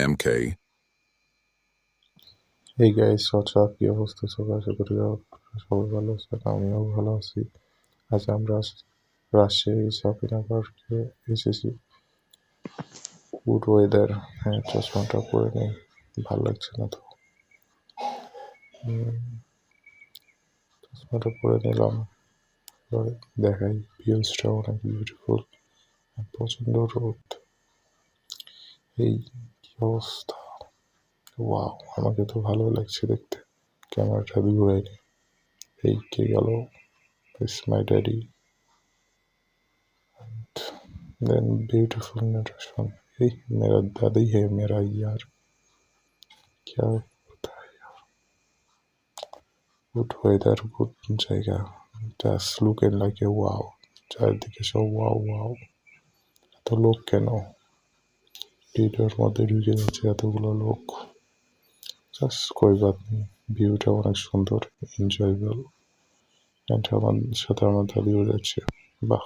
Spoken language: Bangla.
MK. এই গাইস হোয়াটসঅ্যাপ কি অবস্থা? সবাই আশা করি সবাই ভালো আছেন আমিও ভালো আছি। আজ আমরা রাজশাহী সাফিনা পার্কে এসেছি। গুড ওয়েদার হ্যাঁ চশমাটা পরে নেই। ভালো লাগছে না তো। চশমাটা পরে নিলাম। দেখাই। ভিউজটা অনেক বিউটিফুল প্রচণ্ড রোদ। এই ওয়াও আমাকে তো ভালো লাগছে দেখতে ক্যামেরাটা ঘুরাইনি এই কে গেল is my daddy then beautiful narration hey मेरा दादी है मेरा यार क्या होता है यार গুড ওয়েদার গুড জায়গা just looking like a wow চারিদিকে সব ওয়াও ওয়াও এত লোক কেন ভিডিওর মধ্যে ঢুকে যাচ্ছে এতগুলো লোক। জাস্ট কই বাদ নেই ভিউটা অনেক সুন্দর এনজয়েবল অ্যান্ড আমার সাথে আমার দাদিও যাচ্ছে। বাহ!